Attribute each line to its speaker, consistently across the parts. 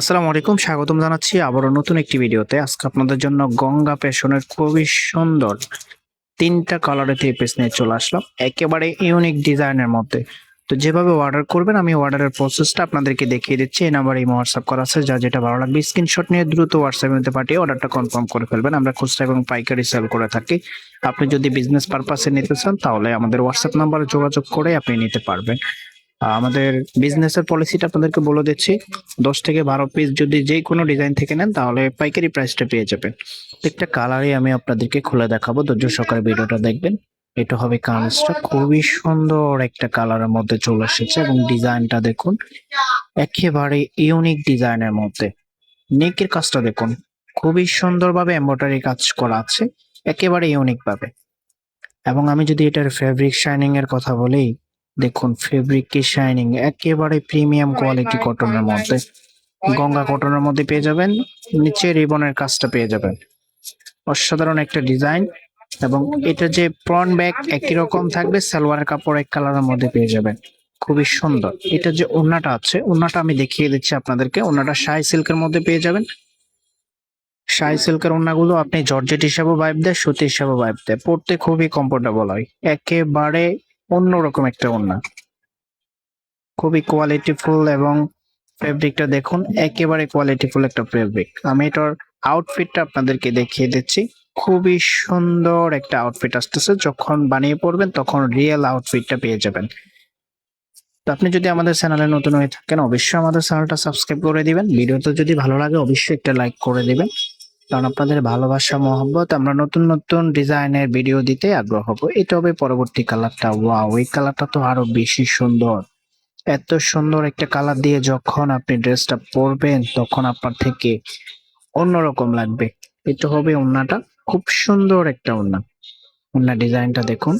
Speaker 1: আসসালামু আলাইকুম, স্বাগতম জানাচ্ছি আবারও নতুন একটি ভিডিওতে। আজকে আপনাদের জন্য গঙ্গা পেশনের খুবই সুন্দর তিনটা কালারের থ্রি পিস নিয়ে চলে আসলাম। একেবারে ইউনিক ডিজাইনের মধ্যে। তো যেভাবে অর্ডার করবেন, আমি অর্ডারের প্রসেসটা আপনাদেরকে দেখিয়ে দিচ্ছি। এই নাম্বার এই হোয়াটসঅ্যাপ করা আছে যা যেটা ভালো লাগবে স্ক্রিনশট নিয়ে দ্রুত হোয়াটসঅ্যাপের মধ্যে পাঠিয়ে অর্ডারটা কনফার্ম করে ফেলবেন। আমরা খুচরা এবং পাইকারি সেল করে থাকি। আপনি যদি বিজনেস পারপাসে নিতে চান, তাহলে আমাদের হোয়াটসঅ্যাপ নাম্বারে যোগাযোগ করে আপনি নিতে পারবেন। আমাদের বিজনেসের পলিসিটা আপনাদেরকে বলে দিচ্ছি। দশ থেকে বারো পিস যদি যে কোনো ডিজাইন থেকে নেন, তাহলে পাইকারি প্রাইসটা পেয়ে যাবেন। প্রত্যেকটা কালারই আমি আপনাদেরকে খুলে দেখাবো, ধৈর্য সকালে ভিডিওটা দেখবেন। এটা হবে কামিজটা খুবই সুন্দর একটা কালারের মধ্যে চলে এসেছে এবং ডিজাইনটা দেখুন, একেবারে ইউনিক ডিজাইনের মধ্যে। নেকের কাজটা দেখুন, খুবই সুন্দরভাবে এমব্রয়ডারি কাজ করা আছে, একেবারে ইউনিক ভাবে। এবং আমি যদি এটার ফেব্রিক শাইনিং এর কথা বলি দেখুন ফেব্রিক কি শাইনিং একেবারে প্রিমিয়াম কোয়ালিটি কটনের মধ্যে। গঙ্গা কটনের মধ্যে পেয়ে যাবেন নিচে রিবনের কাজটা পেয়ে যাবেন। অসাধারণ একটা ডিজাইন এবং এটা যে ফ্রন্ট ব্যাগ একই রকম থাকবে সালোয়ার কাপড় এক কালারের মধ্যে পেয়ে যাবেন। খুবই সুন্দর। এটা যে ওন্নাটা আছে ওন্নাটা আমি দেখিয়ে দিচ্ছি আপনাদেরকে। ওন্নাটা শাই সিল্কের মধ্যে পেয়ে যাবেন। শাই সিল্কের ওন্নাগুলো আপনি জর্জেট হিসাবে ভাইব দেয় সুতি হিসাবেও ভাইব দেয়। পড়তে খুবই কমফোর্টেবল হয়। একেবারে অন্যরকম একটা ওন্না খুবই কোয়ালিটিফুল এবং ফেব্রিকটা দেখুন, একেবারে কোয়ালিটিফুল একটা ফেব্রিক আমি এটার আউটফিটটা আপনাদেরকে দেখিয়ে দিচ্ছি। খুবই সুন্দর একটা আউটফিট আসতেছে। যখন বানিয়ে পড়বেন তখন রিয়েল আউটফিটটা পেয়ে যাবেন। তো আপনি যদি আমাদের চ্যানেলে নতুন হয়ে থাকেন, অবশ্যই আমাদের চ্যানেলটা সাবস্ক্রাইব করে দিবেন। ভিডিওটা যদি ভালো লাগে, অবশ্যই একটা লাইক করে দিবেন। কারণ আপনাদের ভালোবাসা, মহব্বত, আমরা নতুন নতুন ডিজাইনের ভিডিও দিতে আগ্রহ হব। এটা হবে পরবর্তী কালারটা ওয়াও এই কালারটা তো আরও বেশি সুন্দর। এত সুন্দর একটা কালার দিয়ে যখন আপনি ড্রেসটা পরবেন, তখন আপনার থেকে অন্যরকম লাগবে। এটা হবে ওন্নাটা, খুব সুন্দর একটা ওন্না। ওন্না ডিজাইনটা দেখুন।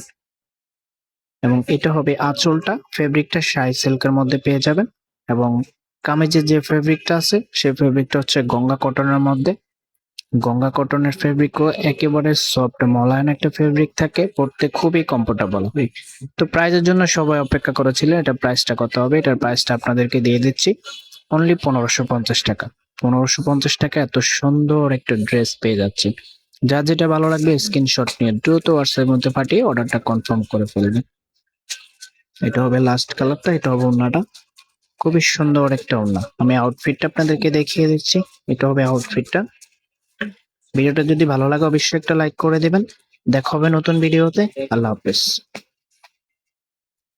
Speaker 1: এবং এটা হবে আঁচলটা ফেব্রিকটা শাই সিল্কের মধ্যে পেয়ে যাবেন। এবং কামিজের যে ফেব্রিকটা আছে সেই ফেব্রিকটা হচ্ছে গঙ্গা কটনের মধ্যে। গঙ্গা কটনের ফেব্রিকও একেবারে সফট মলায়ন একটা ফেব্রিক থাকে, পরতে খুবই কমফোর্টেবল হবে তো প্রাইজের জন্য সবাই অপেক্ষা করেছিলেন এটা প্রাইসটা কত হবে? এটার প্রাইসটা আপনাদেরকে দিয়ে দিচ্ছি। অনলি পনেরোশো পঞ্চাশ টাকা। পনেরোশো পঞ্চাশ টাকা এত সুন্দর একটা ড্রেস পেয়ে যাচ্ছি। যা যেটা ভালো লাগবে স্ক্রিনশট নিয়ে দ্রুত হোয়াটসঅ্যাপের মধ্যে পাঠিয়ে অর্ডারটা কনফার্ম করে ফেলবেন এটা হবে লাস্ট কালারটা এটা হবে ওড়নাটা। খুবই সুন্দর একটা ওড়না। আমি আউটফিটটা আপনাদেরকে দেখিয়ে দিচ্ছি। এটা হবে আউটফিটটা ভিডিওটা যদি ভালো লাগে, অবশ্যই একটা লাইক করে দেবেন। দেখা হবে নতুন ভিডিওতে। আল্লাহ হাফেজ।